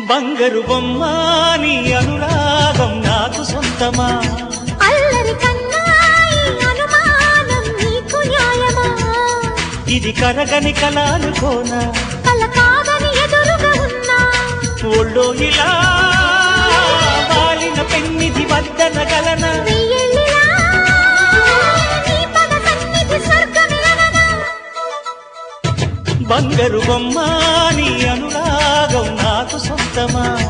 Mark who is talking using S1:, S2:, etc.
S1: బంగారు బొమ్మ నీ అనురాగం నాకు సొంతమా?
S2: అల్లరి కన్నాయి అనుమానం నీకు న్యాయమా?
S1: ఇది కరగని కలానుకోనా
S2: కల కాదని ఎదురుగా ఉన్నా?
S1: ఒళ్ళో ఇలా వాలిన పెన్నిది వద్దన గలన?
S2: వెయ్యేళ్ళిలా నీ పద సన్నిధి స్వర్గమిలగదా
S1: బంగారు బొమ్మ నీ అనురాగం నాకు